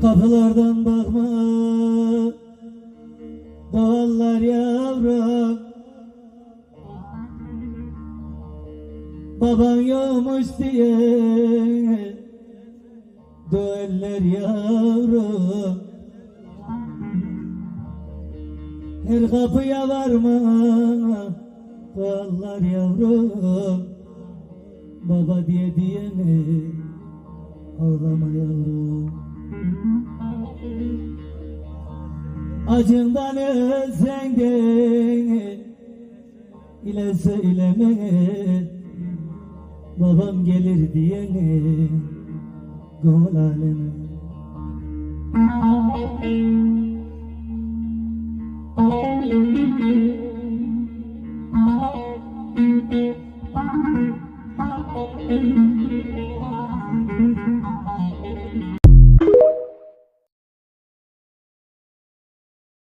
Kapılardan bakma. Doğallar yavrum Baban yokmuş diye Döller yavrum Her kapıya varma. Doğallar yavrum Baba diye diyene Ağlama yavrum Acından ölsen de ile söyleme. Babam gelir diyene Gönül aleme